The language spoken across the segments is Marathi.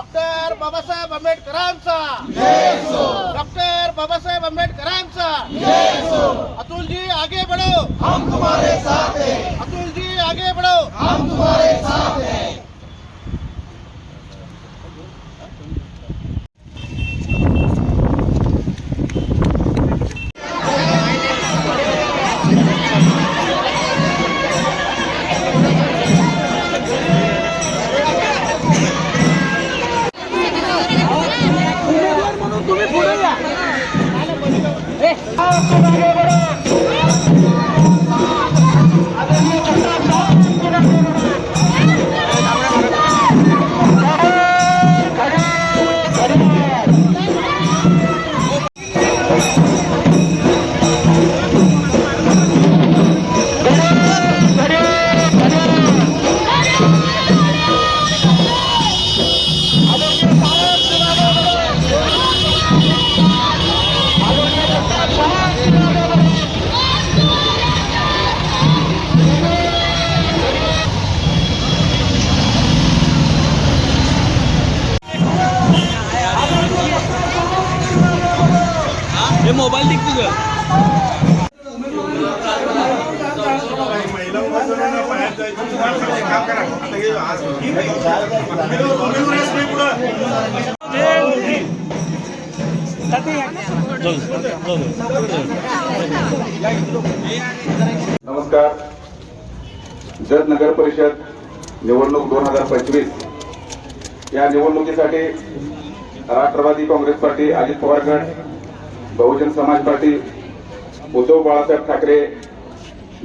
डॉक्टर बाबासाहेब आंबेडकरांचा. डॉक्टर बाबासाहेब आंबेडकरांचा. अतुल जी आगे बढ़ो. हम तुम्हारे साथ हैं। अतुल जी आगे बढ़ो. हम तुम्हारे साथ हैं। हे मोबाईल दिख तुझं. नमस्कार. जत नगर परिषद निवडणूक दोन हजार पंचवीस. या निवडणुकीसाठी राष्ट्रवादी काँग्रेस पार्टी अजित पवार गट बहुजन समाज पार्टी उद्धव बाळासाहेब ठाकरे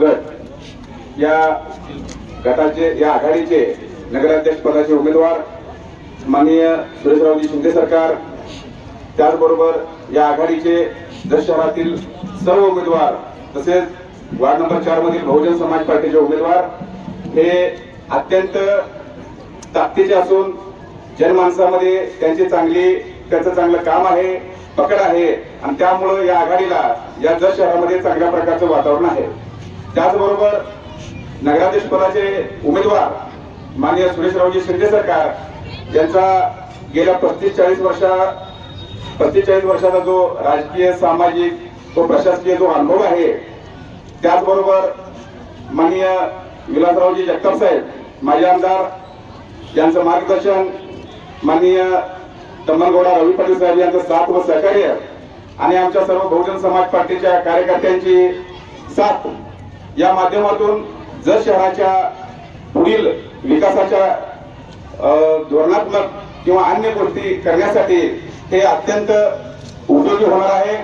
गट या गटाचे या आघाडीचे नगराध्यक्ष पदाचे उमेदवार माननीय सुरेशरावजी शिंदे सरकार त्याचबरोबर या आघाडीचे दस शहरातील सर्व उमेदवार तसेच वार्ड नंबर चार मधील बहुजन समाज पार्टीचे उमेदवार हे अत्यंत ताकदीचे असून जनमानसामध्ये त्यांची चांगली त्यांचं चांगलं काम आहे पकड आहे. आणि त्यामुळं या आघाडीला या जत शहरामध्ये चांगल्या प्रकारचं वातावरण आहे. त्याचबरोबर नगराध्यक्ष पदाचे उमेदवार माननीय सुरेशरावजी शिंदे सरकार यांचा गेल्या पस्तीस चाळीस वर्षा पस्तीस चाळीस वर्षाचा जो राजकीय सामाजिक तो प्रशासकीय जो अनुभव आहे त्याचबरोबर माननीय विलासरावजी जगताप साहेब माजी आमदार यांचं मार्गदर्शन माननीय तम्मनगौडा रवी पाटील साहेब यांचं साथ व सहकार्य आणि आमच्या सर्व बहुजन समाज पार्टीच्या कार्यकर्त्यांची साथ या माध्यमातून जर शहराच्या पुढील विकासाच्या धोरणात्मक किंवा अन्य गोष्टी करण्यासाठी हे अत्यंत उपयोगी होणार आहे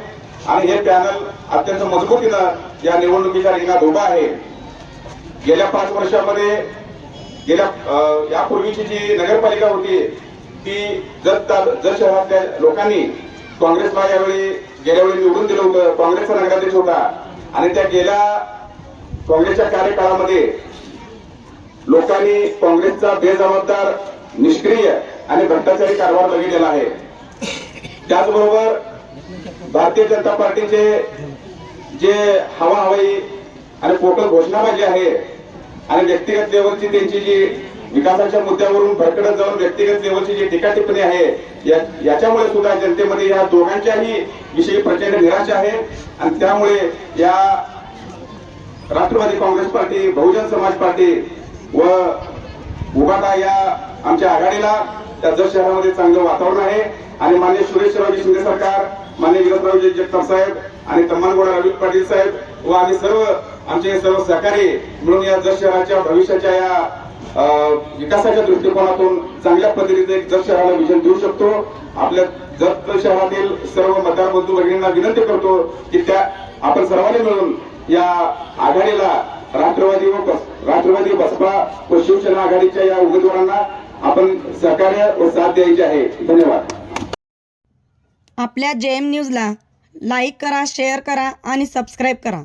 आणि हे पॅनल अत्यंत मजबूतीनं या निवडणुकीच्या रिंगणात उभा आहे. गेल्या पाच वर्षामध्ये गेल्या यापूर्वीची जी नगरपालिका होती ती जत ता- जत शहरातल्या लोकांनी काँग्रेसला यावेळी गेल्या वेळी निवडून दिलं होतं. काँग्रेसचा नगराध्यक्ष होता. आणि त्या गेल्या काँग्रेसच्या कार्यकाळामध्ये लोकांनी काँग्रेसचा बेजबाबदार निष्क्रिय आणि भ्रष्टाचारी कारभार बघितलेला आहे. त्याचबरोबर भारतीय जनता पार्टीचे जे हवा हवाई आणि पोकळ घोषणाबाजी आहे आणि व्यक्तिगत लेवलची त्यांची जी विकासाच्या मुद्द्यावरून भरकडत जाऊन व्यक्तिगत लेवलची जी टीका टिप्पणी आहे याच्यामुळे सुद्धा जनतेमध्ये या दोघांच्याही विषयी प्रचंड निराशा आहे. आणि त्यामुळे या Rashtrawadi Congress party Bahujan Samaj party व उभाटा या आमच्या आघाडीला त्या जत शहरामध्ये चांगलं वातावरण आहे. आणि मान्य सुरेशरावजी शिंदे सरकार मान्य विलासरावजी जगताप साहेब आणि तम्मानगोडा रवी पाटील साहेब व आम्ही सर्व आमचे सर्व सहकारी मिळून या जत शहराच्या भविष्याच्या या विकासाच्या दृष्टिकोनातून चांगल्या पद्धतीचं एक जत शहराला विजन देऊ शकतो. आपल्या जत शहरातील सर्व मतदार बंधू भगिनींना विनंती करतो की त्या आपण सर्वांनी मिळून या आघाडीला राष्ट्रवादी व बस- राष्ट्रवादी बसपा व शिवसेना आघाडीच्या या उमेदवारांना आपण सहकार्य व साथ द्यायची आहे. धन्यवाद. आपल्या जे एम न्यूजला लाईक करा शेअर करा आणि सबस्क्राईब करा.